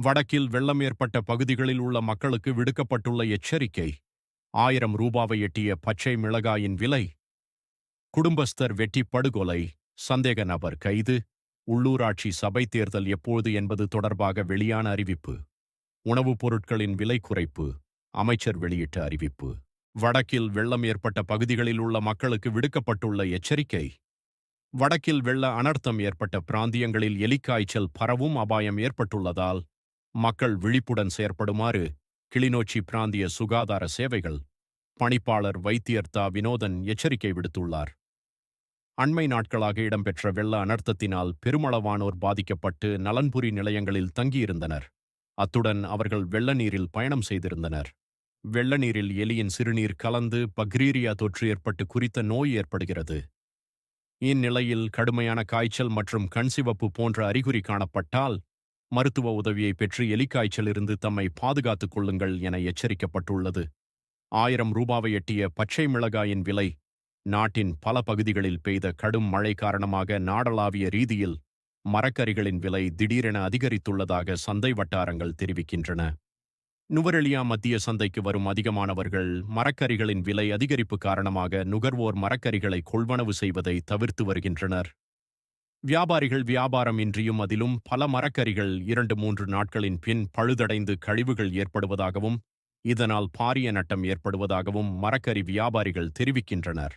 வடக்கில் வெள்ளம் ஏற்பட்ட பகுதிகளில் உள்ள மக்களுக்கு விடுக்கப்பட்டுள்ள எச்சரிக்கை ஆயிரம் ரூபாவை எட்டிய பச்சை மிளகாயின் விலை குடும்பஸ்தர் வெட்டி படுகொலை சந்தேக நபர் கைது உள்ளூராட்சி சபை தேர்தல் எப்போது என்பது தொடர்பாக வெளியான அறிவிப்பு உணவுப் பொருட்களின் விலை குறைப்பு அமைச்சர் வெளியிட்ட அறிவிப்பு வடக்கில் வெள்ளம் ஏற்பட்ட பகுதிகளில் உள்ள மக்களுக்கு விடுக்கப்பட்டுள்ள எச்சரிக்கை வடக்கில் வெள்ள அனர்த்தம் ஏற்பட்ட பிராந்தியங்களில் எலிக்காய்ச்சல் பரவும் அபாயம் ஏற்பட்டுள்ளதால் மக்கள் விழிப்புடன் செயற்படுமாறு கிளிநொச்சி பிராந்திய சுகாதார சேவைகள் பணிப்பாளர் வைத்தியர் தா வினோதன் எச்சரிக்கை விடுத்துள்ளார். அண்மை நாட்களாக இடம்பெற்ற வெள்ள அனர்த்தத்தினால் பெருமளவானோர் பாதிக்கப்பட்டு நலன்புரி நிலையங்களில் தங்கியிருந்தனர். அத்துடன் அவர்கள் வெள்ள நீரில் பயணம் செய்திருந்தனர். வெள்ள நீரில் எலியின் சிறுநீர் கலந்து பக்ரீரியா தொற்று ஏற்பட்டு குறித்த நோய் ஏற்படுகிறது. இந்நிலையில் கடுமையான காய்ச்சல் மற்றும் கண் சிவப்பு போன்ற அறிகுறி காணப்பட்டால் மருத்துவ உதவியை பெற்று எலிக்காய்ச்சலிருந்து தம்மை பாதுகாத்துக் கொள்ளுங்கள் என எச்சரிக்கப்பட்டுள்ளது. ஆயிரம் ரூபாவை எட்டிய பச்சை மிளகாயின் விலை நாட்டின் பல பகுதிகளில் பெய்த கடும் மழை காரணமாக நாடளாவிய ரீதியில் மரக்கறிகளின் விலை திடீரென அதிகரித்துள்ளதாக சந்தை வட்டாரங்கள் தெரிவிக்கின்றன. நுவரெலியா மத்திய சந்தைக்கு வரும் அதிகமானவர்கள் மரக்கறிகளின் விலை அதிகரிப்பு காரணமாக நுகர்வோர் மரக்கறிகளை கொள்வனவு செய்வதை தவிர்த்து வருகின்றனர். வியாபாரிகள் வியாபாரம் இன்றியும் அதிலும் பல மரக்கறிகள் இரண்டு மூன்று நாட்களின் பின் பழுதடைந்து கழிவுகள் ஏற்படுவதாகவும் இதனால் பாரிய நட்டம் ஏற்படுவதாகவும் மரக்கறி வியாபாரிகள் தெரிவிக்கின்றனர்.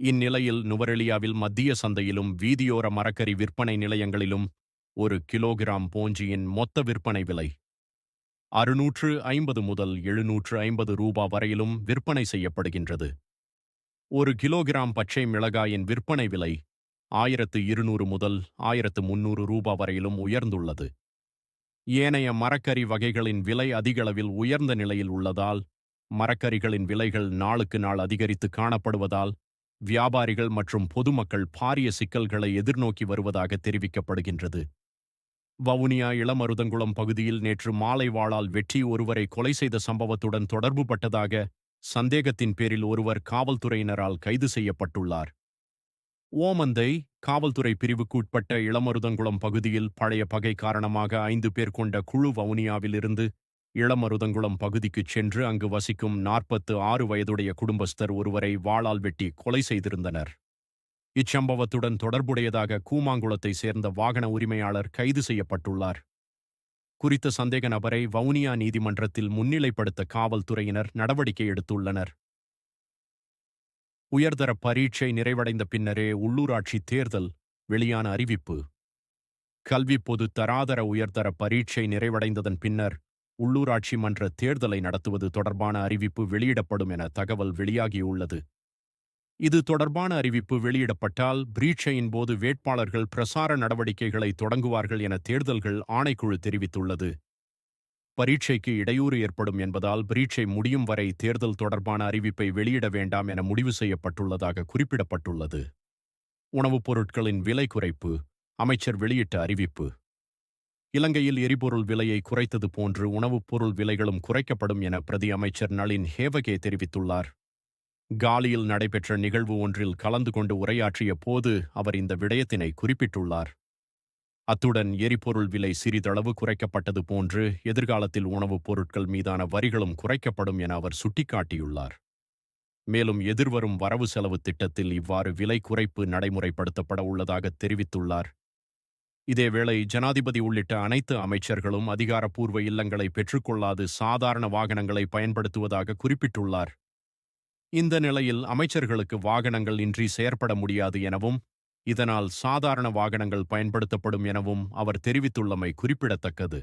இந்நிலையில் நுவரெலியாவில் மத்திய சந்தையிலும் வீதியோர மரக்கறி விற்பனை நிலையங்களிலும் ஒரு கிலோகிராம் போஞ்சியின் மொத்த விற்பனை விலை அறுநூற்று ஐம்பது முதல் எழுநூற்று ஐம்பது ரூபா வரையிலும் விற்பனை செய்யப்படுகின்றது. ஒரு கிலோகிராம் பச்சை மிளகாயின் விற்பனை விலை ஆயிரத்து இருநூறு முதல் ஆயிரத்து முன்னூறு ரூபா வரையிலும் உயர்ந்துள்ளது. ஏனைய மரக்கறி வகைகளின் விலை அதிகளவில் உயர்ந்த நிலையில் உள்ளதால் மரக்கறிகளின் விலைகள் நாளுக்கு நாள் அதிகரித்து காணப்படுவதால் வியாபாரிகள் மற்றும் பொதுமக்கள் பாரிய சிக்கல்களை எதிர்நோக்கி வருவதாக தெரிவிக்கப்படுகின்றது. வவுனியா இளமருதங்குளம் பகுதியில் நேற்று மாலை வாழால் வெற்றி ஒருவரை கொலை செய்த சம்பவத்துடன் தொடர்புபட்டதாக சந்தேகத்தின் பேரில் ஒருவர் காவல்துறையினரால் கைது செய்யப்பட்டுள்ளார். ஓமந்தை காவல்துறை பிரிவுக்கு உட்பட்ட இளமருதங்குளம் பகுதியில் பழைய பகை காரணமாக ஐந்து பேர் கொண்ட குழு வவுனியாவிலிருந்து இளமருதங்குளம் பகுதிக்குச் சென்று அங்கு வசிக்கும் நாற்பத்து ஆறு வயதுடைய குடும்பஸ்தர் ஒருவரை வாளால் வெட்டி கொலை செய்திருந்தனர். இச்சம்பவத்துடன் தொடர்புடையதாக கூமாங்குளத்தை சேர்ந்த வாகன உரிமையாளர் கைது செய்யப்பட்டுள்ளார். குறித்த சந்தேக நபரை வவுனியா நீதிமன்றத்தில் முன்னிலைப்படுத்த காவல்துறையினர் நடவடிக்கை எடுத்துள்ளனர். உயர்தர பரீட்சை நிறைவடைந்த பின்னரே உள்ளூராட்சி தேர்தல் வெளியான அறிவிப்பு. கல்வி பொது தராதர உயர்தர பரீட்சை நிறைவடைந்ததன் பின்னர் உள்ளூராட்சி மன்ற தேர்தலை நடத்துவது தொடர்பான அறிவிப்பு வெளியிடப்படும் என தகவல் வெளியாகியுள்ளது. இது தொடர்பான அறிவிப்பு வெளியிடப்பட்டால் பிரீட்சையின் போது வேட்பாளர்கள் பிரசார நடவடிக்கைகளை தொடங்குவார்கள் என தேர்தல்கள் ஆணைக்குழு தெரிவித்துள்ளது. பரீட்சைக்கு இடையூறு ஏற்படும் என்பதால் பிரீட்சை முடியும் வரை தேர்தல் தொடர்பான அறிவிப்பை வெளியிட வேண்டாம் என முடிவு செய்யப்பட்டுள்ளதாக குறிப்பிடப்பட்டுள்ளது. உணவுப் பொருட்களின் விலை குறைப்பு அமைச்சர் வெளியிட்ட அறிவிப்பு. இலங்கையில் எரிபொருள் விலையை குறைத்தது போன்று உணவுப் பொருள் விலைகளும் குறைக்கப்படும் என பிரதி அமைச்சர் நளின் ஹேவகே தெரிவித்துள்ளார். காலியில் நடைபெற்ற நிகழ்வு ஒன்றில் கலந்து கொண்டு உரையாற்றிய போது அவர் இந்த விடயத்தினை குறிப்பிட்டுள்ளார். அத்துடன் எரிபொருள் விலை சிறிதளவு குறைக்கப்பட்டது போன்று எதிர்காலத்தில் உணவுப் பொருட்கள் மீதான வரிகளும் குறைக்கப்படும் என அவர் சுட்டிக்காட்டியுள்ளார். மேலும் எதிர்வரும் வரவு செலவு திட்டத்தில் இவ்வாறு விலை குறைப்பு நடைமுறைப்படுத்தப்பட உள்ளதாக தெரிவித்துள்ளார். இதேவேளை ஜனாதிபதி உள்ளிட்ட அனைத்து அமைச்சர்களும் அதிகாரப்பூர்வ இல்லங்களை பெற்றுக்கொள்ளாது சாதாரண வாகனங்களை பயன்படுத்துவதாக குறிப்பிட்டுள்ளார். இந்த நிலையில் அமைச்சர்களுக்கு வாகனங்கள் இன்றி செயற்பட முடியாது எனவும் இதனால் சாதாரண வாகனங்கள் பயன்படுத்தப்படும் எனவும் அவர் தெரிவித்துள்ளமை குறிப்பிடத்தக்கது.